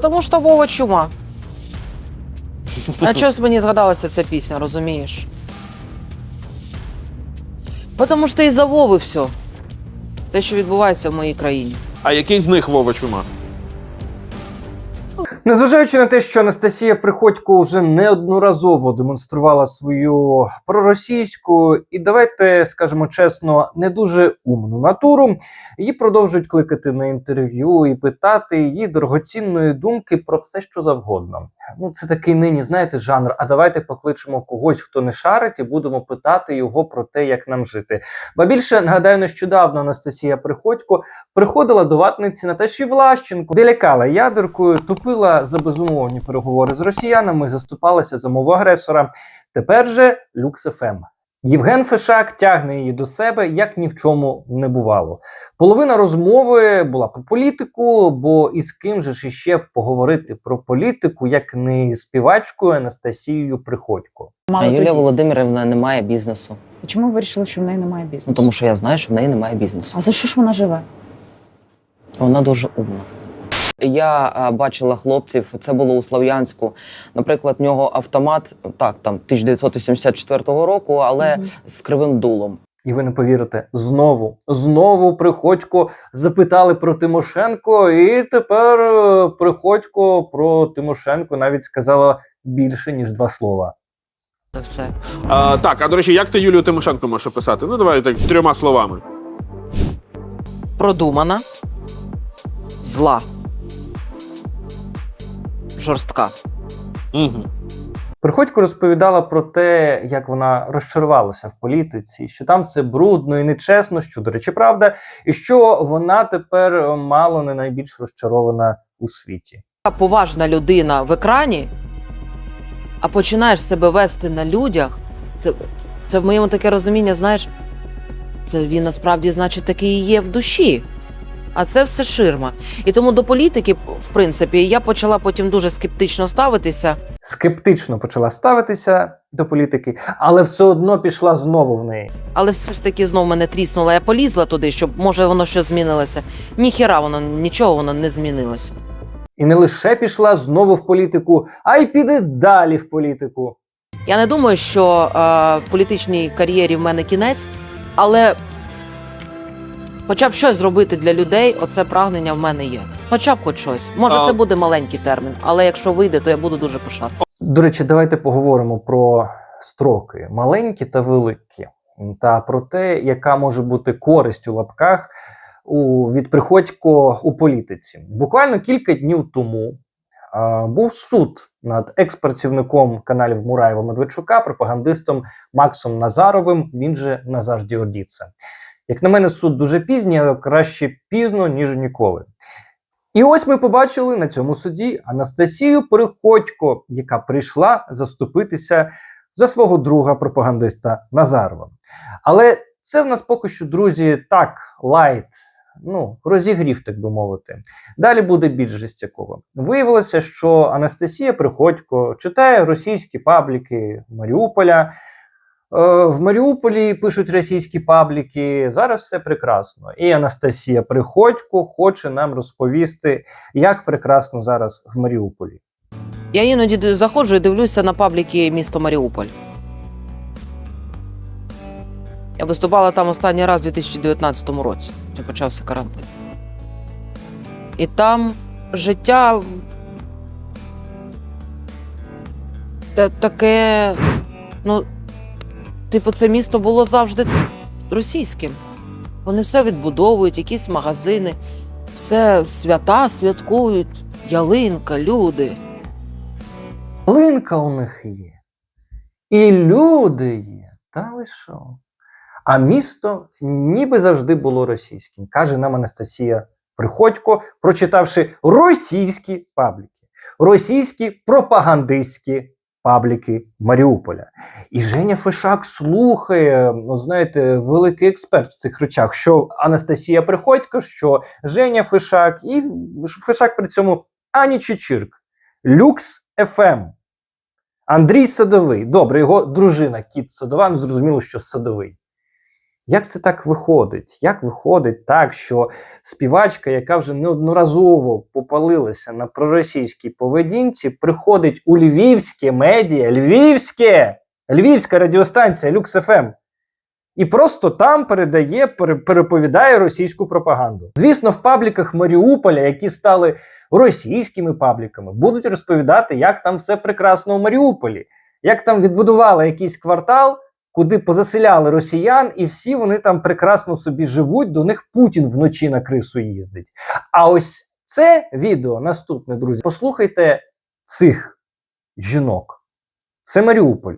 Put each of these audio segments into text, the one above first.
Тому що Вова чума. А чогось мені згадалася ця пісня, розумієш? Тому що і за Вови все. Те, що відбувається в моїй країні. А який з них Вова чума? Незважаючи на те, що Анастасія Приходько вже неодноразово демонструвала свою проросійську і давайте скажемо чесно, не дуже умну натуру, її продовжують кликати на інтерв'ю і питати її дорогоцінної думки про все, що завгодно. Ну це такий нині, знаєте, жанр. А давайте покличемо когось, хто не шарить, і будемо питати його про те, як нам жити. Ба більше нагадаю, нещодавно Анастасія Приходько приходила до ватниці Наташі Влащенко, де лякала ядеркою, тупила за безумовні переговори з росіянами, заступалася за мову агресора. Тепер же Люкс ФМ. Євген Фешак тягне її до себе, як ні в чому не бувало. Половина розмови була про політику, бо із ким же ж іще поговорити про політику, як не з співачкою Анастасією Приходько. А Юлія Володимирівна не має бізнесу. Чому ви вирішили, що в неї немає бізнесу? Ну тому що я знаю, що в неї немає бізнесу. А за що ж вона живе? Вона дуже умна. Я бачила хлопців, це було у Слов'янську. Наприклад, в нього автомат, так, там 1984 року, але Мгм. з кривим дулом. І ви не повірите, знову, знову Приходько запитали про Тимошенко, і тепер е, Приходько про Тимошенко навіть сказала більше ніж два слова. Це все. А, так, а до речі, як ти Юлію Тимошенко можеш описати? Ну, давай так трьома словами. Продумана, зла, жорстка. Угу. Приходько розповідала про те, як вона розчарувалася в політиці, що там все брудно і нечесно, що, до речі, правда, і що вона тепер мало не найбільш розчарована у світі. Поважна людина в екрані, а починаєш себе вести на людях. Це, це в моєму таке розуміння, знаєш, це він насправді, значить, такий і є в душі. А це все ширма. І тому до політики, в принципі, я почала потім дуже скептично ставитися. Скептично почала ставитися до політики, але все одно пішла знову в неї. Але все ж таки знов мене тріснуло. Я полізла туди, щоб може воно щось змінилося. Ніхіра воно нічого воно не змінилося. І не лише пішла знову в політику, а й піде далі в політику. Я не думаю, що е, в політичній кар'єрі в мене кінець, але хоча б щось зробити для людей, оце прагнення в мене є. Хоча б хоч щось. Може, А- це буде маленький термін, але якщо вийде, то я буду дуже пишатися. До речі, давайте поговоримо про строки маленькі та великі, та про те, яка може бути користь у лапках у від Приходько у політиці. Буквально кілька днів тому а, був суд над екс-працівником каналів Мураєва Медведчука, пропагандистом Максом Назаровим. Він же Назар Діордіце. Як на мене, суд дуже пізній, але краще пізно, ніж ніколи. І ось ми побачили на цьому суді Анастасію Приходько, яка прийшла заступитися за свого друга пропагандиста Назарова. Але це в нас поки що, друзі, так, лайт, ну, розігрів, так би мовити. Далі буде більш жестяково. Виявилося, що Анастасія Приходько читає російські пабліки Маріуполя. Е, В Маріуполі пишуть російські пабліки. Зараз все прекрасно. І Анастасія Приходько хоче нам розповісти, як прекрасно зараз в Маріуполі. Я іноді заходжу і дивлюся на пабліки міста Маріуполь. Я виступала там останній раз у 2019 році, почався карантин. І там життя таке. Ну, типу, це місто було завжди російським. Вони все відбудовують, якісь магазини, все свята святкують, ялинка, люди. Линка у них є. І люди є. Та ви що? А місто ніби завжди було російським, каже нам Анастасія Приходько, прочитавши російські пабліки, російські пропагандистські пабліки Маріуполя. І Женя Фишак слухає, ну знаєте, великий експерт в цих речах, що Анастасія Приходько, що Женя Фишак, і Фишак при цьому Ані Чечірк, Люкс ФМ. Андрій Садовий. Добре, його дружина Кіт Садова, ну зрозуміло, що Садовий. Як це так виходить? Як виходить так, що співачка, яка вже неодноразово попалилася на проросійській поведінці, приходить у львівське медіа, львівське, львівська радіостанція Люкс ФМ, і просто там передає, переповідає російську пропаганду. Звісно, в пабліках Маріуполя, які стали російськими пабліками, будуть розповідати, як там все прекрасно у Маріуполі, як там відбудували якийсь квартал, куди позаселяли росіян, і всі вони там прекрасно собі живуть. До них Путін вночі на крису їздить. А ось це відео наступне, друзі. Послухайте цих жінок. Це Маріуполь.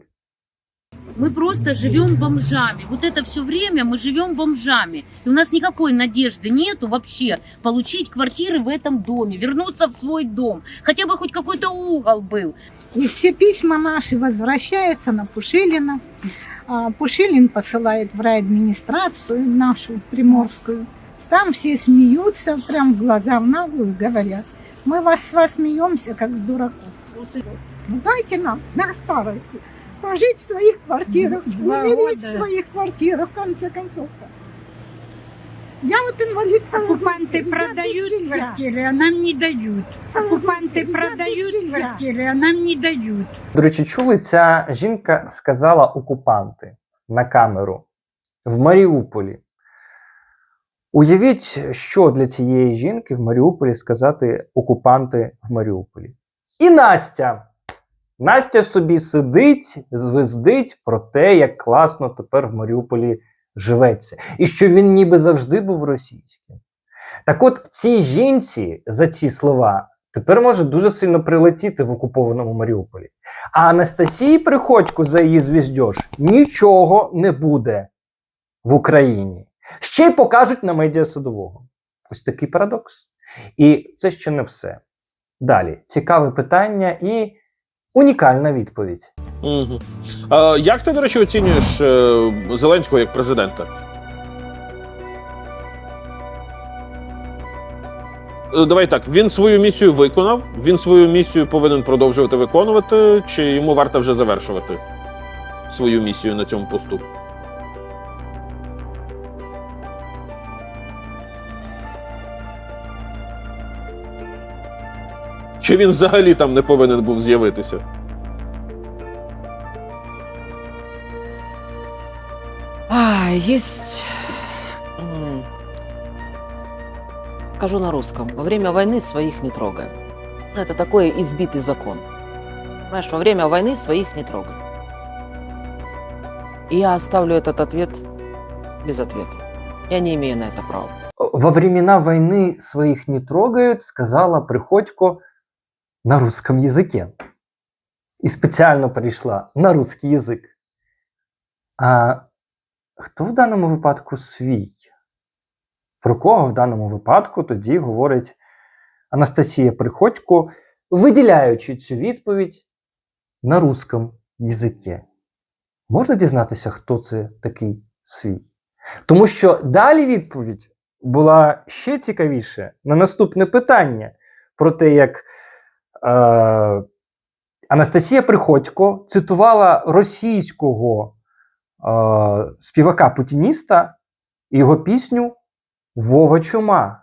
Мы просто живем бомжами. Вот это все время мы живем бомжами. И у нас никакой надежды нету вообще получить квартиры в этом доме, вернуться в свой дом. Хотя бы хоть какой-то угол был. И все письма наши возвращаются на Пушилина. А, Пушилин посылает в райадминистрацию нашу приморскую. Там все смеются, прям в глаза в наглую говорят. Мы вас с вас смеемся, как с дураков. Ну дайте нам на старости пожить в своих квартирах, умереть в своих квартирах, в конце концов-то. Я вот инвалид второй Оккупанты группы, я без продают жилья. квартиры, а нам не дают. Оккупанты Я без продают жилья. квартиры, а нам не дают. До речі, чули, ця жінка сказала окупанти на камеру в Маріуполі. Уявіть, що для цієї жінки в Маріуполі сказати окупанти в Маріуполі. І Настя. Настя собі сидить, звездить про те, як класно тепер в Маріуполі живеться, і що він ніби завжди був російським. Так от цій жінці за ці слова тепер може дуже сильно прилетіти в окупованому Маріуполі. А Анастасії Приходько за її звіздьош нічого не буде в Україні. Ще й покажуть на медіа судового. Ось такий парадокс. І це ще не все. Далі цікаве питання і унікальна відповідь. Угу. А, як ти, до речі, оцінюєш е, Зеленського як президента? Е, Давай так, він свою місію виконав, він свою місію повинен продовжувати виконувати, чи йому варто вже завершувати свою місію на цьому посту? Чи він взагалі там не повинен був з'явитися? А, есть... м, Скажу на русском. Во время войны своих не трогаем. Ну, Это такой избитый закон. Понимаешь, во время войны своих не трогаем. И я оставлю этот ответ без ответа. Я не имею на это права. Во времена войны своих не трогают, сказала Приходько на русском языке. І спеціально перейшла на русский язик. А хто в даному випадку свій? Про кого в даному випадку тоді говорить Анастасія Приходько, виділяючи цю відповідь на русском язикі? Можна дізнатися, хто це такий свій? Тому що далі відповідь була ще цікавіше на наступне питання про те, як е, Анастасія Приходько цитувала російського е, співака-путініста і його пісню Вова Чума.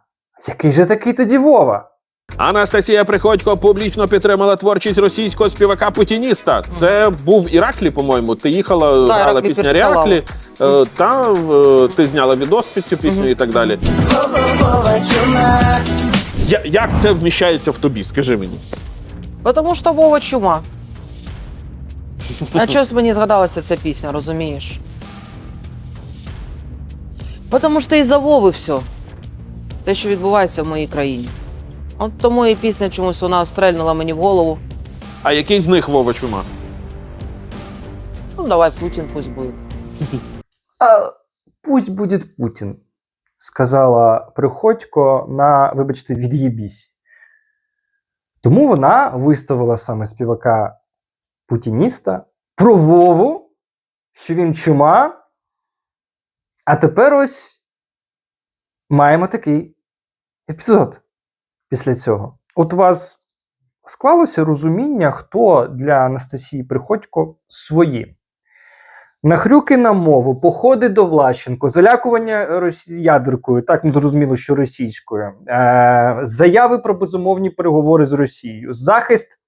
Який же такий тоді Вова? Анастасія Приходько публічно підтримала творчість російського співака Путініста. Це був Іраклі, по-моєму. Ти їхала, Да, грала Іраклі пісня Перцялав. Іраклі, е, та е, ти зняла відос під цю пісню і так далі. Я, як це вміщається в тобі? Скажи мені. Потому що Вова чума. А чогось мені згадалася ця пісня, розумієш? Потому що із-за Вови все. Те, що відбувається в моїй країні. От тому і пісня чомусь вона стрельнула мені в голову. А який з них Вова чума? Ну, давай Путін пусть буде. А пусть буде Путін, сказала Приходько на, вибачте, від'єбісь. Тому вона виставила саме співака путініста про Вову, що він чума. А тепер ось маємо такий епізод після цього. От у вас склалося розуміння, хто для Анастасії Приходько свої. Нахрюки на мову, походи до Влащенко, залякування росі... ядеркою, так ну зрозуміло, що російською, е... заяви про безумовні переговори з Росією, захист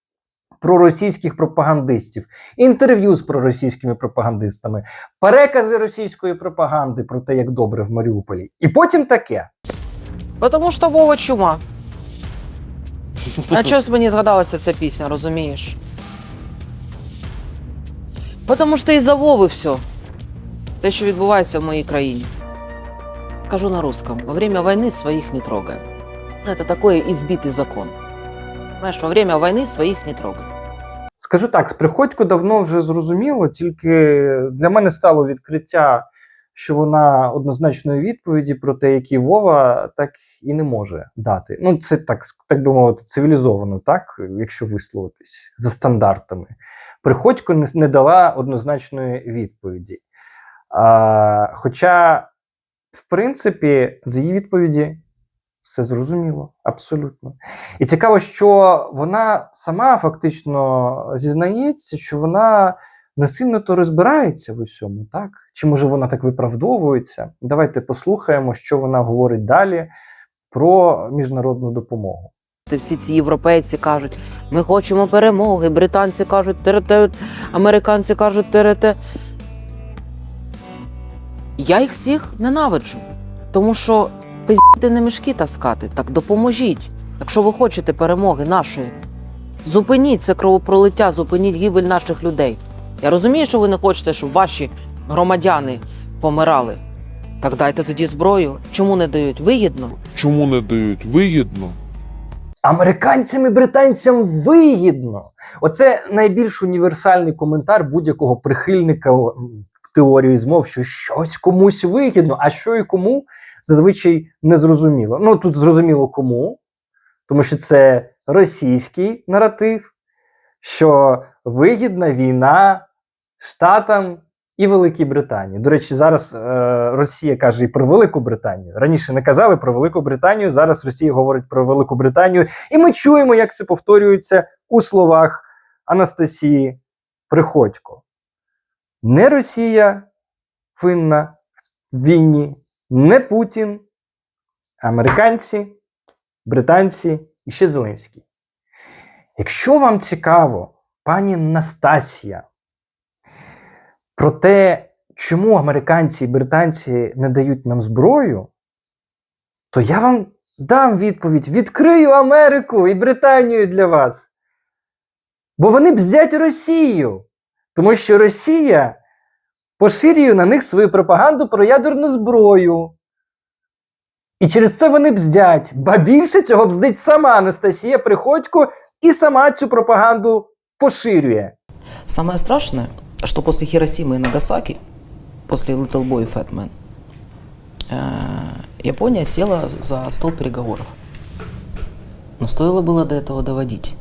проросійських пропагандистів, інтерв'ю з проросійськими пропагандистами, перекази російської пропаганди про те, як добре в Маріуполі. І потім таке. Тому що Вова чума. А чогось мені згадалася ця пісня, розумієш? Тому що із-за Вови все. Те, що відбувається в моїй країні. Скажу на русском. Во время войны своих не трогаем. Ну, Это такой избитый закон. Знаєш, во время войны своих не трогаем. Скажу так, з Приходько давно вже зрозуміло, тільки для мене стало відкриття, що вона однозначної відповіді про те, який Вова, так і не може дати. Ну, це так, так би мовити, цивілізовано, так, якщо висловитись за стандартами. Приходько не, дала однозначної відповіді. А, хоча, в принципі, з її відповіді все зрозуміло, абсолютно. І цікаво, що вона сама фактично зізнається, що вона не сильно то розбирається в усьому, так? Чи може вона так виправдовується? Давайте послухаємо, що вона говорить далі про міжнародну допомогу. Всі ці європейці кажуть, ми хочемо перемоги. Британці кажуть терете, американці кажуть терете. Я їх всіх ненавиджу, тому що пиздіти не мішки таскати, так допоможіть. Якщо ви хочете перемоги нашої, зупиніть це кровопролиття, зупиніть гибель наших людей. Я розумію, що ви не хочете, щоб ваші громадяни помирали. Так дайте тоді зброю. Чому не дають? Вигідно. Чому не дають? Вигідно. Американцям і британцям вигідно. Оце найбільш універсальний коментар будь-якого прихильника в теорії змов, що щось комусь вигідно, а що і кому зазвичай не зрозуміло. Ну тут зрозуміло кому, тому що це російський наратив, що вигідна війна Штатам і Великій Британії. До речі, зараз е, Росія каже і про Велику Британію. Раніше не казали про Велику Британію. Зараз Росія говорить про Велику Британію, і ми чуємо, як це повторюється у словах Анастасії Приходько. Не Росія винна в війні, не Путін, американці, британці і ще Зеленський. Якщо вам цікаво, пані Настасія, про те, чому американці і британці не дають нам зброю, то я вам дам відповідь: відкрию Америку і Британію для вас. Бо вони бздять Росію, тому що Росія поширює на них свою пропаганду про ядерну зброю. І через це вони бздять. Ба більше цього бздить сама Анастасія Приходько і сама цю пропаганду поширює. Самое страшное, что после Хиросимы и Нагасаки, после Little Boy и Fat Man, э, Япония села за стол переговоров. Но стоило было до этого доводить.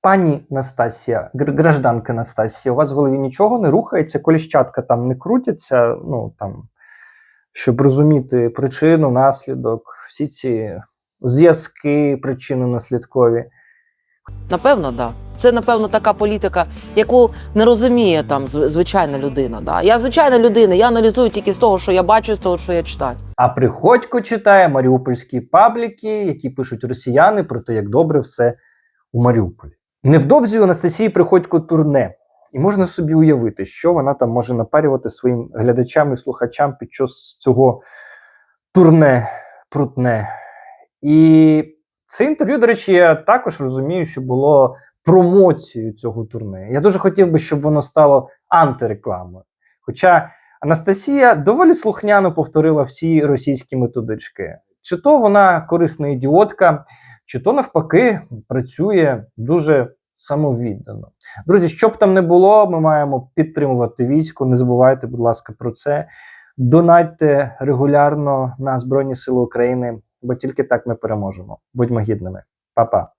Пані Настасія, гр- гражданка Настасія, у вас в голові нічого не рухається, коліщатка там не крутяться, ну там, щоб розуміти причину, наслідок, всі ці зв'язки, причинно-наслідкові. Напевно, так. Да. Це, напевно, така політика, яку не розуміє там звичайна людина. Да. Я звичайна людина, я аналізую тільки з того, що я бачу, з того, що я читаю. А Приходько читає маріупольські пабліки, які пишуть росіяни про те, як добре все у Маріуполі. Невдовзі у Анастасії Приходько турне, і можна собі уявити, що вона там може напарювати своїм глядачам і слухачам під час цього турне прутне. І це інтерв'ю, до речі, я також розумію, що було промоцією цього турне. Я дуже хотів би, щоб воно стало антирекламою. Хоча Анастасія доволі слухняно повторила всі російські методички. Чи то вона корисна ідіотка, чи то навпаки працює дуже самовіддано. Друзі, що б там не було, ми маємо підтримувати військо. Не забувайте, будь ласка, про це. Донатьте регулярно на Збройні Сили України, бо тільки так ми переможемо. Будьмо гідними. Па-па.